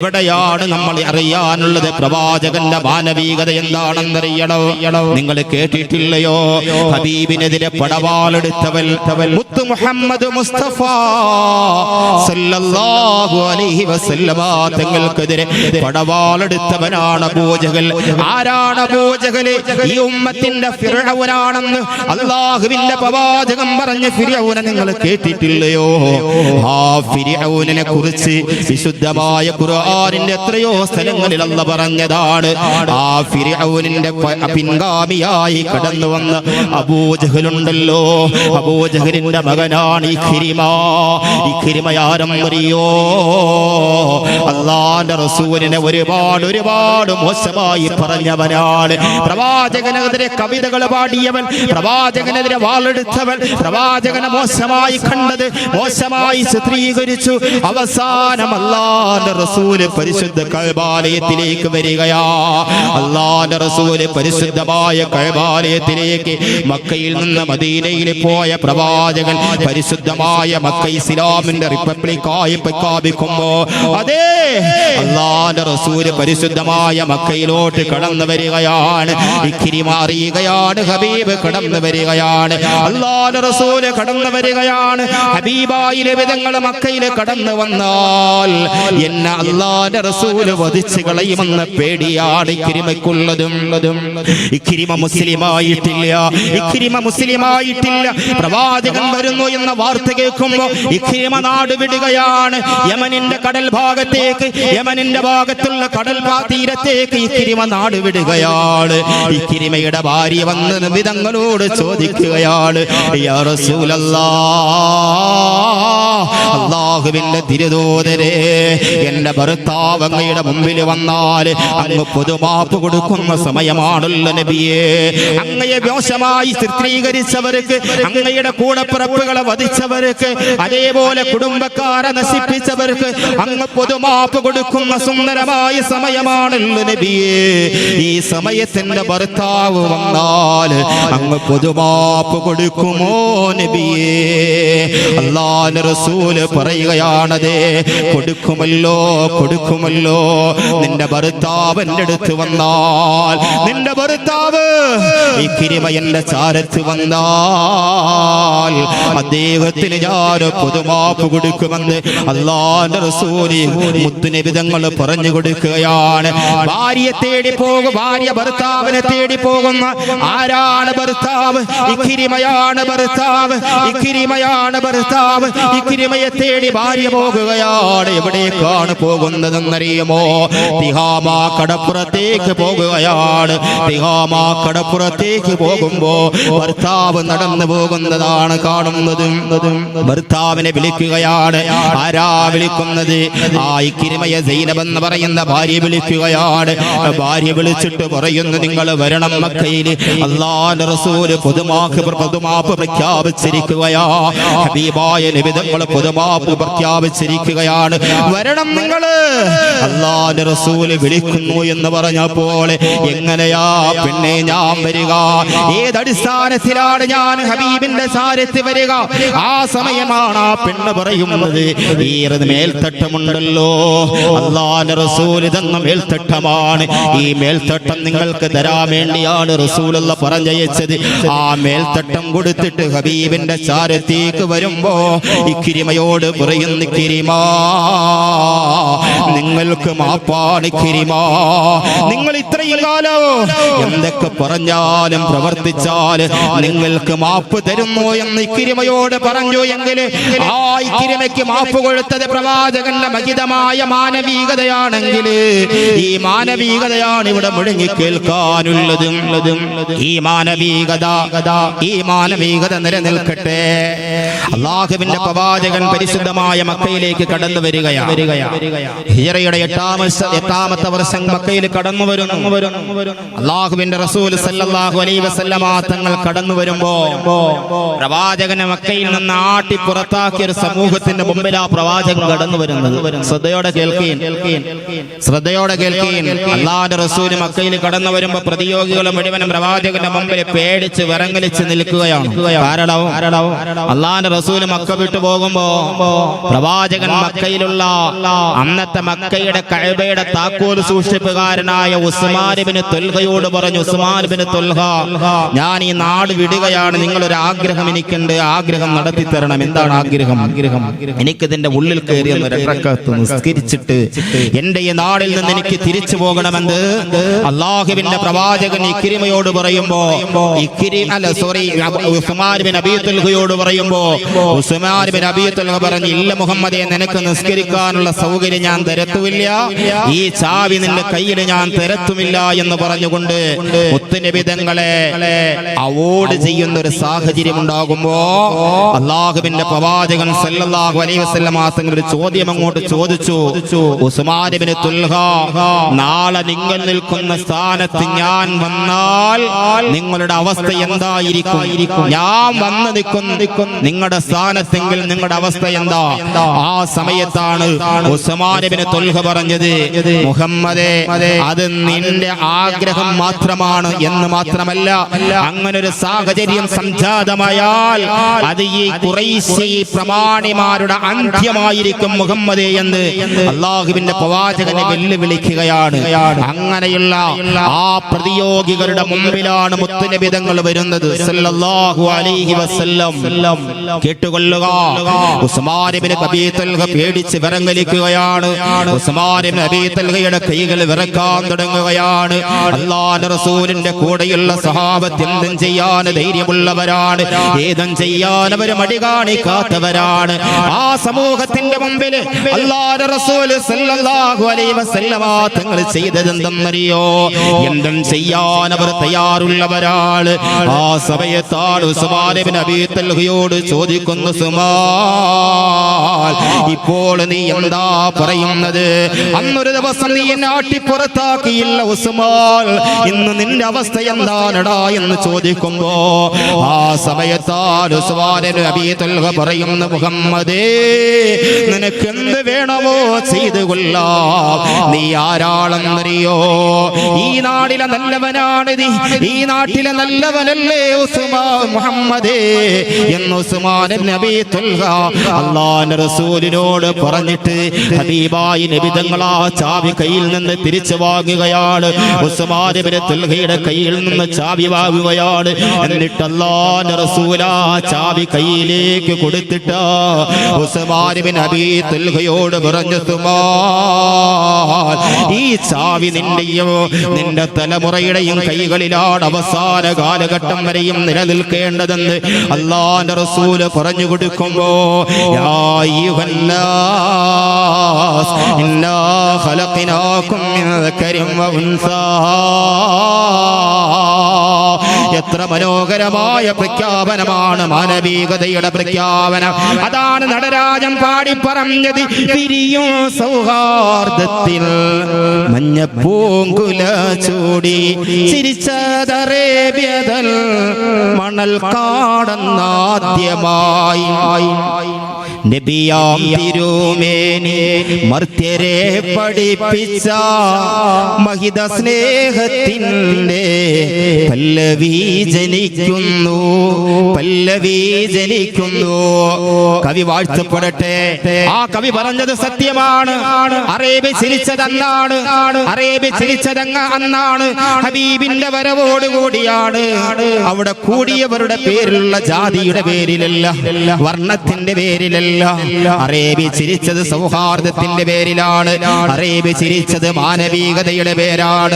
എവിടെയാണ് നമ്മൾ അറിയാനുള്ളത്? പ്രവാചകന്റെ മാനവികത എന്താണെന്നറിയണോ. നിങ്ങൾ കേട്ടിട്ടില്ലയോ? ഹബീബിനെതിരെ പടവാളെടുത്തവൽ മുത്തു മുഹമ്മദ് മുസ്തഫ സല്ലല്ലാഹു അലൈഹി വസല്ലമ തങ്ങൾക്കെതിരെ പടവാളെടുത്തവനാണ് അബൂജഹൽ ആരാണ് അബൂജഹൽ ഈ ഉമ്മത്തിന്റെ ഫിർഔനാണെന്ന് അള്ളാഹുവിന്റെ പ്രവാചകം പറഞ്ഞ ഫിർഔനെ നിങ്ങൾ കേട്ടിട്ടില്ലയോ? ആ ഫിർഔനെ കുറിച്ച് വിശുദ്ധമായ ഖുർആനിന്റെ എത്രയോ സ്ഥലങ്ങളിൽ അല്ല പറഞ്ഞതാണ്. ആ ഫിർഔനിന്റെ പ- പിൻഗാമിയായി കടന്നു വന്ന അബൂജഹലുണ്ടല്ലോ അബൂജഹലിന്റെ മകനാണ് ഇഖിരിമ ഇഖ്രിമ ആരം അറിയോ? അള്ളാന്റെ റസൂലിനെ ഒരുപാട് ഒരുപാട് മോശമായി പറഞ്ഞവനാണ്. പ്രവാചകനെതിരെ കവിതകൾ പാടിയവൻ പ്രവാചകനെതിരെ വാളെടുത്തവൻ പ്രവാചകനെ മോശമായി കണ്ടത് മോശമായി ചിത്രീകരിച്ചു. അവസാനം അള്ളാന്റെ പരിശുദ്ധ കൈബാലയത്തിലേക്ക് വരികയാ. അള്ളാന്റെ റസൂൽ പരിശുദ്ധമായ കൈബാലയത്തിലേക്ക് മക്കയിൽ നിന്ന് മദീനയിൽ പോയ പ്രവാചകൻ പരിശുദ്ധമായ മക്ക ഇസ്ലാമിന്റെ റിപ്പബ്ലിക്കായി പ്രഖ്യാപിക്കുമ്പോ അതേ അള്ളാന്റെ റസൂൽ പരിശുദ്ധമായ മക്കയിലോട്ട് കടന്നു വരികയാണ്. ഇക്കിരി മാറിയുകയാണ് ഹബീബ് കടന്നു വരികയാണ്. അള്ളാന്റെ റസൂൽ കടന്നു വരികയാണ്. ഹബീബായിലെ വിധങ്ങൾ മക്കയിൽ കടന്നു വന്നാൽ എന്നെ അള്ളാന്റെ റസൂൽ വധിച്ചു കളയുമെന്ന് പേടിയാണ് ഇക്കിരിമയ്ക്കുള്ളതും ഇക്കിരിമ മുസ്ലിമായിട്ടില്ല. ഇക്കിരിമ മുസ്ലിമായിട്ടില്ല. പ്രവാചകൻ വരുന്നു എന്ന വാർത്ത കേൾക്കുമ്പോ ഇക്കിരിമ നാട് വിടുകയാണ്. യമനിന്റെ കടൽ ഭാഗത്തേക്ക് യമനിന്റെ ഭാഗത്തുള്ള കടൽ തീരത്തേക്ക് ഇക്കിരിമ നാട് വിടുകയാണ്. ഇക്കിരിമയുടെ ഭാര്യ വന്ന് നിമിതങ്ങളോട് ചോദിക്കുകയാണ് അള്ളാഹുവിന്റെ തിരുദൂതരെ എന്റെ ഭർത്താവ് അങ്ങയുടെ മുമ്പിൽ വന്നാൽ അങ്ങ് പൊതുമാപ്പ് കൊടുക്കുന്ന സമയമാണല്ലോ നബിയെ. അങ്ങയെ മോശമായി ചിത്രീകരിച്ചവർക്ക് അങ്ങയുടെ കൂടപ്പിറപ്പുകളെ വധിച്ചവർക്ക് അതേപോലെ കുടുംബക്കാരെ നശിപ്പിച്ചവർക്ക് അങ്ങ് പൊതുമാപ്പ് കൊടുക്കുന്ന സുന്ദരമായ സമയമാണല്ലോ നബിയെ. ഈ സമയത്തിന്റെ ഭർത്താവ് വന്നാൽ അങ്ങ് പൊതുമാപ്പ് കൊടുക്കുമോ നബിയേ? റസൂൽ റസൂൽ പറയുകയാണതേ കൊടുക്കുമല്ലോ കൊടുക്കുമല്ലോ. നിന്റെ ഭർത്താവ് എന്റെ അടുത്ത് വന്നാൽ നിന്റെ ഭർത്താവ് ഈ കിരിമ എന്റെ ചാരത്ത് വന്നാൽ. അദ്ദേഹത്തിന് ഞാൻ പൊതുമാപ്പ് കൊടുക്കുമെന്ന് അള്ളാന്റെ മുത്തിനെ മുത്തുനിബിതങ്ങൾ പറഞ്ഞു കൊടുക്കുകയാണ്. ഭാര്യയെ തേടി പോകും ഭാര്യ ഭർത്താവിനെ തേടി പോകുന്ന ആരാണ് ഭർത്താവ്? ഇക്കിരിമയാണ് ഭർത്താവ് ഇക്കിരിമയാണ് ഭർത്താവ് ഇക്കിരിമയെ തേടി ഭാര്യ പോകുകയാണ്. എവിടേക്കാണ് പോകുന്നതെന്നറിയുമോ തിഹാമാ കടപ്പുറത്തേക്ക് പോകുകയാണ്. തിഹാമാ കടപ്പുറത്തേക്ക് പോകുമ്പോ ഭർത്താവ് നടന്നു പോകുന്നതാണ് കാണുന്നത്. ഭർത്താവിനെ വിളിക്കുകയാണ്. ആരാ വിളിക്കുന്നത്? ആ ഇക്കിരിമയ സൈനബ് എന്ന് പറയുന്ന ഭാര്യ വിളിക്കുകയാണ്. ഭാര്യ വിളിച്ചിട്ട് പറയുന്നു നിങ്ങൾ വരണം മക്കയിൽ. അള്ളാന്റെ റസൂൽ പൊതുമാക്ക് പൊതുമാപ്പ് പ്രഖ്യാപിച്ചിരിക്കുകയാ. ഹബീബായ നിബിധങ്ങൾ പൊതുമാപ്പ് പ്രഖ്യാപിച്ചിരിക്കുകയാണ്. വരണം നിങ്ങൾ അള്ളാന്റെ റസൂൽ വിളിക്കുന്നു എന്ന് പറഞ്ഞപ്പോൾ എങ്ങനെയാ പിന്നെ ഞാൻ വരിക? ഏതടിസ്ഥാനത്തിലാണ് ഞാൻ ഹബീബിന്റെ സാരത്ത് വരിക? ആ സമയമാണ് ആ പെണ്ണ് പറയുന്നത്. ഈ മേൽത്തട്ടമുണ്ടല്ലോ. അള്ളാന്റെ റസൂൽ തന്ന മേൽത്തട്ടമാണ്. ഈ മേൽത്തട്ടം നിങ്ങൾക്ക് തരാൻ വേണ്ടിയാണ് റസൂലുള്ള പറഞ്ഞയച്ചത്. ആ മേൽത്തട്ടം കൊടുത്തിട്ട് ഹബീബിന്റെ ചാരത്തേക്ക് വരുമ്പോ ഇക്കിരിമയോട് പറയുന്ന കിരിമാ നിങ്ങൾക്ക് മാപ്പാണ് കിരിമാ. നിങ്ങൾ ഇത്രയും കാലം എന്തൊക്കെ പറഞ്ഞാലും പ്രവർത്തിച്ചാൽ നിങ്ങൾക്ക് മാപ്പ് തരുന്നു എന്ന് ഇക്കിരിമയോട് പറഞ്ഞു എങ്കിൽ ആ ഇക്കിരിമയ്ക്ക് മാപ്പ് കൊടുത്തത് പ്രവാചകന്റെ മഹിതമായ മാനവികതയാണെങ്കിൽ ഈ മാനവികതയാണ് ഇവിടെ മുഴങ്ങി കേൾക്കാനുള്ളതും. ഈ മാനവികത ഈ മാനവികത നിലനിൽക്കട്ടെ. അള്ളാഹുവിന്റെ പ്രവാചകൻ പരിശുദ്ധമായ മക്കയിലേക്ക് കടന്നു വരികയാണ്. ഹിജറയുടെ എട്ടാമത്തെ വർഷം മക്കയിൽ കടന്നു വരുന്നു. അള്ളാഹുവിന്റെ റസൂൽ സല്ലല്ലാഹു അലൈഹി വസല്ലമ തങ്ങൾ കടന്നു വരുമ്പോ പ്രവാചകനെ മക്കയിൽ നിന്ന് ആട്ടി പുറത്താക്കിയ ഒരു സമൂഹത്തിന്റെ മുമ്പിൽ ആ പ്രവാചകൻ കടന്നു വരുന്നത്. ശ്രദ്ധയോടെ കേൾക്കുകയും ശ്രദ്ധയോടെ കേൾക്കുകയും അള്ളാഹുന്റെ റസൂൽ മക്കയിൽ കടന്നു വരുമ്പോ പ്രതിയോഗികൾ മുഴുവനും പ്രവാചകന്റെ മുമ്പിൽ പേടിച്ച് വിറങ്ങലിച്ച് നിൽക്കുകയാണ്. കാരണം അള്ളാന്റെ റസൂൽ മക്ക വിട്ടു പോകുമ്പോ പ്രവാചകൻ മക്കയിലുള്ള അന്നത്തെ മക്കയുടെ കഴബയുടെ താക്കോൽ സൂക്ഷിപ്പുകാരനായ ഉസ്മാനിബിന് തൊൽഹയോട് പറഞ്ഞു ഉസ്മാനിബിന് തൊൽഹ ഞാൻ ഈ നാട് വിടുകയാണ്. നിങ്ങളൊരു ആഗ്രഹം എനിക്കുണ്ട്. ആഗ്രഹം നടത്തി തരണം. എന്താണ് ആഗ്രഹം? ആഗ്രഹം. എനിക്കിതിന്റെ ഉള്ളിൽ കയറി നിസ്കരിച്ചിട്ട് എന്റെ ഈ നാടിൽ നിന്ന് എനിക്ക് തിരിച്ചു പോകണമെന്ന് അള്ളാഹുവിന്റെ പ്രവാചകൻ ഇക്കിരിമയോട് പറയുമ്പോ ഇക്കിരി അല്ല സോറി ഉസ്മാൻ ബിൻ അബീത്തുൽഹയോട് പറയുമ്പോ ഉസ്മാൻ ബിൻ അബീത്തുൽഹ പറഞ്ഞു ഇല്ല മുഹമ്മദേ നിനക്ക് നിസ്കരിക്കാനുള്ള സൗകര്യം ഞാൻ തരത്തുമില്ല ഈ ചാവി നിന്റെ കയ്യിൽ ഞാൻ തരത്തുമില്ല എന്ന് പറഞ്ഞുകൊണ്ട് മുത്തുനിബിതങ്ങളെ അവോർഡ് ചെയ്യുന്ന ഒരു സാഹചര്യം ഉണ്ടാകുമ്പോ അള്ളാഹുബിന്റെ പ്രവാചകൻ സല്ലല്ലാഹു അലൈഹി വസല്ലം ആസങ്ങൾ ഒരു ചോദ്യം അങ്ങോട്ട് ചോദിച്ചു ഉസ്മാൻ ഇബ്നു തുൽഹ നാളെ നിങ്ങൾ നിൽക്കുന്ന സ്ഥാനത്ത് ഞാൻ വന്നാൽ നിങ്ങളുടെ അവസ്ഥ എന്തായിരിക്കും? ഞാൻ വന്ന് നിൽക്കുന്ന. നിങ്ങളുടെ സ്ഥാനത്തെങ്കിൽ നിങ്ങളുടെ അവസ്ഥ എന്താ? ആ സമയത്താണ് ഉസ്മാൻ ഇബ്നു തുൽഹ പറഞ്ഞത് മുഹമ്മദേ അത് നിന്റെ ആഗ്രഹം മാത്രമാണ് എന്ന് മാത്രമല്ല അങ്ങനെ ഒരു സാഹചര്യം സംജാതമായാൽ അത് ഈ കുറൈശി പ്രമാണിമാരുടെ അന്ത്യമായിരിക്കും മുഹമ്മദേ എന്ന് അള്ളാഹുവിന്റെ പ്രവാചകനെ വെല്ലുവിളിക്കുകയാണ്. അങ്ങനെയുള്ള ആ പ്രതിയോഗികളുടെ മുമ്പിലാണ് മുത്തുനിബിതങ്ങൾ വരുന്നത്. അലൈഹി വസല്ലം. കേട്ടുകൊള്ളുക. ഉസ്മാനിബിന് അബീതൽഹ പേടിച്ച് വിറങ്ങലിക്കുകയാണ്. അബീതൽഹയുടെ കൈകൾ വിറക്കാൻ തുടങ്ങുകയാണ്. അള്ളാഹുവിന്റെ റസൂലിന്റെ കൂടെയുള്ള സഹാബത്ത് എന്തും ചെയ്യാൻ ധൈര്യമുള്ളവരാണ്. ഏതും ചെയ്യാൻ അവർ മടി കാണിക്കാത്തവരാണ്. ആ സമൂഹത്തിന്റെ മുമ്പിൽ അള്ളാഹുവിന്റെ റസൂൽ തങ്ങൾ ചെയ്തതെന്തെന്നറിയോ? എന്തും ചെയ്യാൻ അവർ തയ്യാറുള്ളവരാണ്. ആ സമയത്താണ് ഉസ്മാൻ ഇബ്നു അബീ തൽഹയോട് ചോദിക്കുന്നു സുമാൽ ഇപ്പോൾ നീ എന്താ പറയുന്നത് അന്നൊരു ദിവസം നീ എന്നെ ആട്ടിപ്പുറത്താക്കിയില്ല ഉസ്മാൻ. ഇന്ന് നിന്റെ അവസ്ഥ എന്താണടാ എന്ന് ചോദിക്കുമ്പോ ആ സമയത്താൽ ഉസ്മാൻ ഇബ്നു അബീ തൽഹ പറയുന്നു മുഹമ്മദേ നിനക്ക് എന്ത് വേണമോ ചെയ്തു നീ ആരാളെന്നറിയോ? ഈ നാടിലെ നല്ലവനാണ് നീ. ഈ നാട്ടിലെ നല്ലവനല്ലേ ഉസ്മാൻ മുഹമ്മദേ? എന്ന് ഉസ്മാൻ നബി തുൽഹ അള്ളാന്റെ റസൂലിനോട് പറഞ്ഞിട്ട് ഹബീബായി നബിതങ്ങളാ ചാവി കയ്യിൽ നിന്ന് തിരിച്ചു വാങ്ങുകയാണ്. ഉസ്മാൻ നബി തുൽഹയുടെ കയ്യിൽ നിന്ന് ചാവി വാങ്ങുകയാണ്. എന്നിട്ട് അള്ളാന്റെ റസൂലാ ചാവി കയ്യിലേക്ക് കൊടുത്തിട്ട് ഉസ്മാൻ ബിൻ നബി തുൽഹയോട് പറഞ്ഞു ഈ ചാവി നിന്റെയും നിന്റെ തലമുറയുടെയും കൈകളിലാണ് അവസാന കാലഘട്ടം വരെയും നിലനിൽക്കേണ്ടതെന്ന് അള്ളാന്റെ റസൂൽ പറഞ്ഞു കൊടുക്കുമ്പോ യാ അയ്യുഹന്നാസ്, خلقناكم من ذكر وأنثى. എത്ര മനോഹരമായ പ്രഖ്യാപനമാണ് മാനവികതയുടെ പ്രഖ്യാപനം. അതാണ് നടരാജൻ പാടി പറഞ്ഞത് തിരിയും സൗഹാർദ്ദത്തിൽ. മഞ്ഞപ്പൂങ്കുല ചൂടി ചിരിച്ചതറേബ്യതൽ മണൽ കാടന്നാദ്യമായി. നബിയാം തിരുമേനി മർത്യരെ പഠിപ്പിച്ച മഹിത സ്നേഹത്തിന്റെ പല്ലവി ജനിക്കുന്നു. പല്ലവി ജനിക്കുന്നു. കവി വാഴ്ത്തപ്പെടട്ടെ. ആ കവി പറഞ്ഞത് സത്യമാണ്. അറേബ്യ ചിരിച്ചത് അന്നാണ് അറേബ്യ ചിരിച്ചതങ്ങ അന്നാണ്. ഹബീബിന്റെ വരവോടുകൂടിയാണ്. അവിടെ കൂടിയവരുടെ പേരിലുള്ള ജാതിയുടെ പേരിലല്ല വർണത്തിന്റെ പേരിലല്ല. അറേബ്യ ചിരിച്ചത് സൗഹാർദ്ദത്തിന്റെ പേരിലാണ്. അറേബി ചിരിച്ചത് മാനവികതയുടെ പേരാണ്.